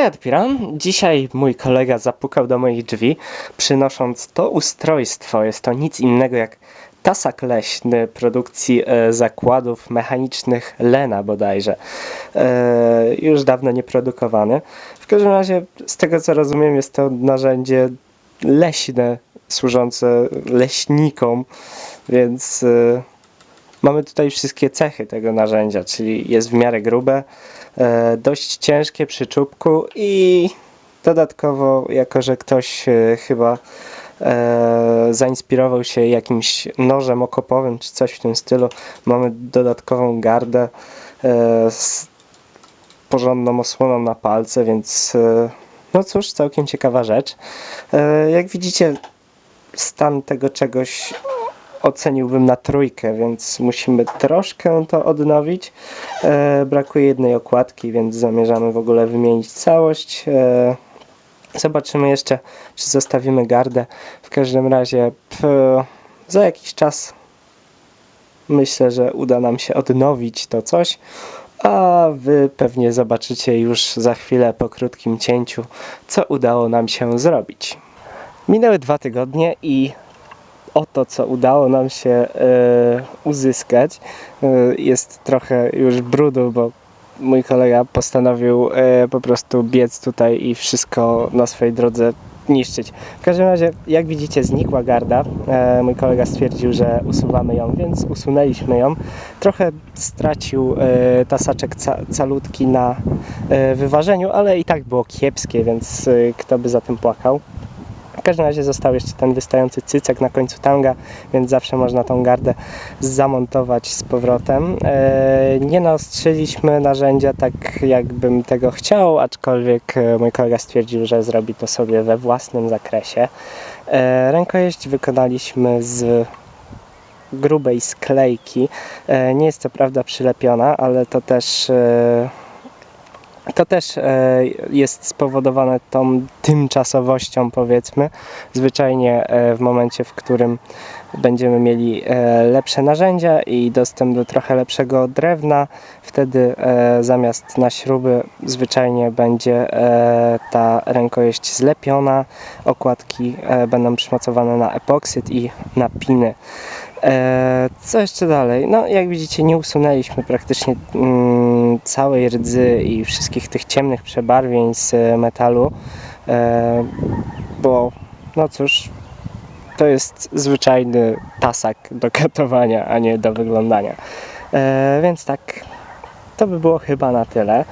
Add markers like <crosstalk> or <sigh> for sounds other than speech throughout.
Hej Adpiran, dzisiaj mój kolega zapukał do moich drzwi, przynosząc to ustrojstwo. Jest to nic innego jak tasak leśny produkcji e, zakładów mechanicznych Lena bodajże. E, już dawno nieprodukowany. W każdym razie, z tego co rozumiem, jest to narzędzie leśne, służące leśnikom, więc e, mamy tutaj wszystkie cechy tego narzędzia, czyli jest w miarę grube, dość ciężkie przy czubku i dodatkowo, jako że ktoś e, chyba e, zainspirował się jakimś nożem okopowym czy coś w tym stylu, mamy dodatkową gardę e, z porządną osłoną na palce, więc e, no cóż, całkiem ciekawa rzecz. E, jak widzicie, stan tego czegoś oceniłbym na trójkę, więc musimy troszkę to odnowić. E, brakuje jednej okładki, więc zamierzamy w ogóle wymienić całość. E, zobaczymy jeszcze, czy zostawimy gardę. W każdym razie p, za jakiś czas myślę, że uda nam się odnowić to coś. A wy pewnie zobaczycie już za chwilę po krótkim cięciu, co udało nam się zrobić. Minęły dwa tygodnie i oto, co udało nam się e, uzyskać. E, jest trochę już brudu, bo mój kolega postanowił e, po prostu biec tutaj i wszystko na swojej drodze niszczyć. W każdym razie, jak widzicie, znikła garda. E, mój kolega stwierdził, że usuwamy ją, więc usunęliśmy ją. Trochę stracił e, tasaczek ca calutki na e, wyważeniu, ale i tak było kiepskie, więc kto by za tym płakał. Każdym razie został jeszcze ten wystający cycek na końcu tanga, więc zawsze można tą gardę zamontować z powrotem. E, nie naostrzyliśmy narzędzia tak, jakbym tego chciał, aczkolwiek e, mój kolega stwierdził, że zrobi to sobie we własnym zakresie. E, rękojeść wykonaliśmy z grubej sklejki. Nie jest to prawda przylepiona, ale to też to też e, jest spowodowane tą tymczasowością, powiedzmy. Zwyczajnie e, w momencie, w którym będziemy mieli e, lepsze narzędzia i dostęp do trochę lepszego drewna, wtedy zamiast na śruby zwyczajnie będzie ta rękojeść zlepiona, okładki będą przymocowane na epoksyd i na piny. E, co jeszcze dalej? No, jak widzicie, nie usunęliśmy praktycznie mm, całej rdzy i wszystkich tych ciemnych przebarwień z metalu, e, bo no cóż, to jest zwyczajny tasak do <laughs> katowania, a nie do wyglądania. E, więc tak, to by było chyba na tyle.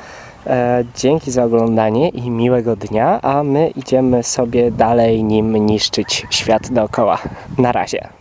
Dzięki za oglądanie i miłego dnia, a my idziemy sobie dalej nim niszczyć świat dookoła. Na razie.